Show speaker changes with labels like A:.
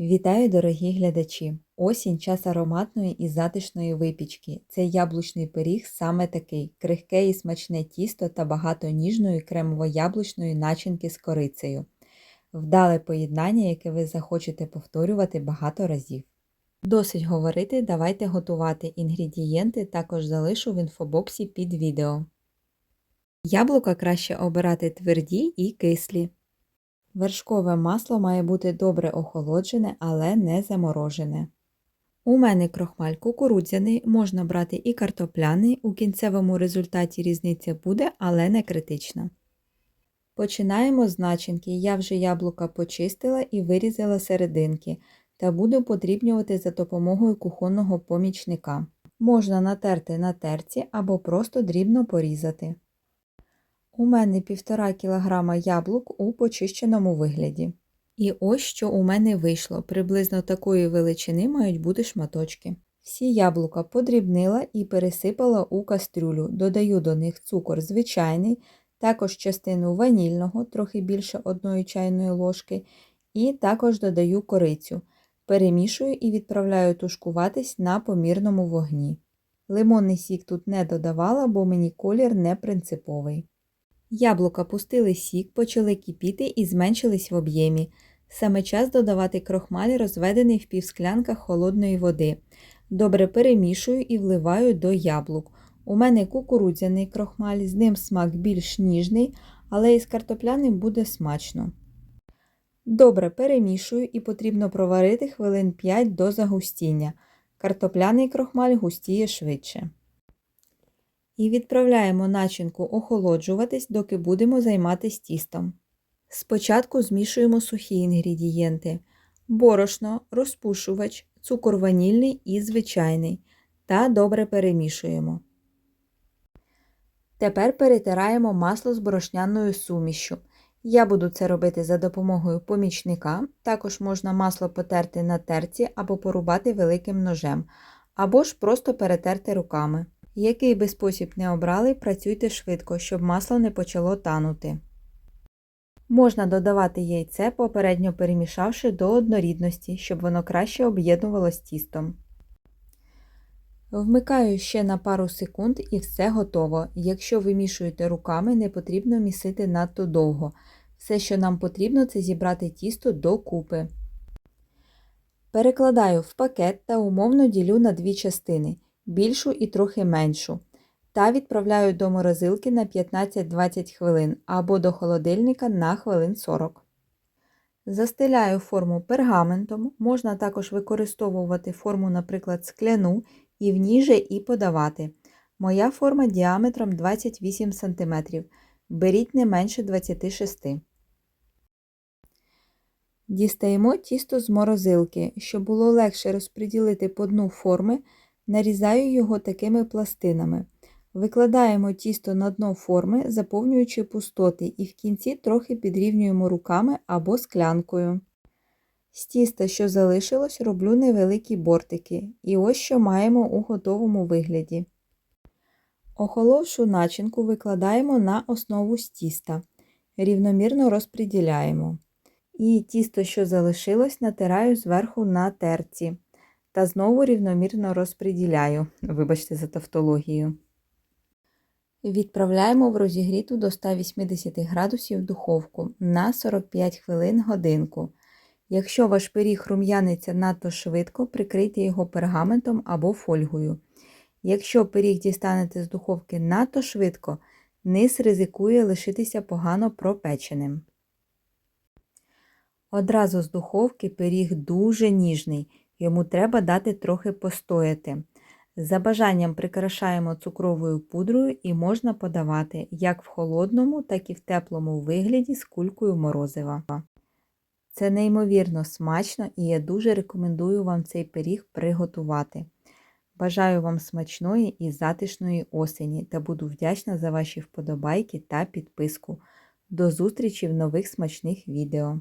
A: Вітаю, дорогі глядачі! Осінь час ароматної і затишної випічки. Цей яблучний пиріг саме такий: крихке і смачне тісто та багато ніжної кремово-яблучної начинки з корицею. Вдале поєднання, яке ви захочете повторювати багато разів. Досить говорити, давайте готувати. Інгредієнти також залишу в інфобоксі під відео. Яблука краще обирати тверді і кислі. Вершкове масло має бути добре охолоджене, але не заморожене. У мене крохмаль кукурудзяний, можна брати і картопляний, у кінцевому результаті різниця буде, але не критична. Починаємо з начинки. Я вже яблука почистила і вирізала серединки та буду подрібнювати за допомогою кухонного помічника. Можна натерти на терці або просто дрібно порізати. У мене 1,5 кг яблук у почищеному вигляді. І ось що у мене вийшло. Приблизно такої величини мають бути шматочки. Всі яблука подрібнила і пересипала у кастрюлю. Додаю до них цукор звичайний, також частину ванільного, трохи більше 1 чайної ложки, і також додаю корицю. Перемішую і відправляю тушкуватись на помірному вогні. Лимонний сік тут не додавала, бо мені колір не принциповий. Яблука пустили сік, почали кипіти і зменшились в об'ємі. Саме час додавати крохмаль, розведений в півсклянках холодної води. Добре перемішую і вливаю до яблук. У мене кукурудзяний крохмаль, з ним смак більш ніжний, але із картопляним буде смачно. Добре перемішую і потрібно проварити хвилин 5 до загустіння. Картопляний крохмаль густіє швидше. І відправляємо начинку охолоджуватись, доки будемо займатися тістом. Спочатку змішуємо сухі інгредієнти: борошно, розпушувач, цукор ванільний і звичайний. Та добре перемішуємо. Тепер перетираємо масло з борошняною сумішю. Я буду це робити за допомогою помічника. Також можна масло потерти на терці або порубати великим ножем, або ж просто перетерти руками. Який би спосіб не обрали, працюйте швидко, щоб масло не почало танути. Можна додавати яйце, попередньо перемішавши до однорідності, щоб воно краще об'єднувалось тістом. Вмикаю ще на пару секунд і все готово. Якщо вимішуєте руками, не потрібно місити надто довго. Все, що нам потрібно, це зібрати тісто до купи. Перекладаю в пакет та умовно ділю на дві частини більшу і трохи меншу, та відправляю до морозилки на 15-20 хвилин або до холодильника на хвилин 40. Застеляю форму пергаментом, можна також використовувати форму, наприклад, скляну, і в ній же і подавати. Моя форма діаметром 28 см. Беріть не менше 26 Дістаємо тісто з морозилки, щоб було легше розподілити по дну форми, нарізаю його такими пластинами. Викладаємо тісто на дно форми, заповнюючи пустоти, і в кінці трохи підрівнюємо руками або склянкою. З тіста, що залишилось, роблю невеликі бортики, і ось що маємо у готовому вигляді. Охоловшу начинку викладаємо на основу з тіста, рівномірно розподіляємо. І тісто, що залишилось, натираю зверху на терці та знову рівномірно розподіляю, вибачте за тавтологію. Відправляємо в розігріту до 180 градусів духовку на 45 хвилин годинку. Якщо ваш пиріг рум'яниться надто швидко, прикрийте його пергаментом або фольгою. Якщо пиріг дістанете з духовки надто швидко, низ ризикує лишитися погано пропеченим. Одразу з духовки пиріг дуже ніжний, йому треба дати трохи постояти. За бажанням прикрашаємо цукровою пудрою і можна подавати як в холодному, так і в теплому вигляді з кулькою морозива. Це неймовірно смачно і я дуже рекомендую вам цей пиріг приготувати. Бажаю вам смачної і затишної осені та буду вдячна за ваші вподобайки та підписку. До зустрічі в нових смачних відео!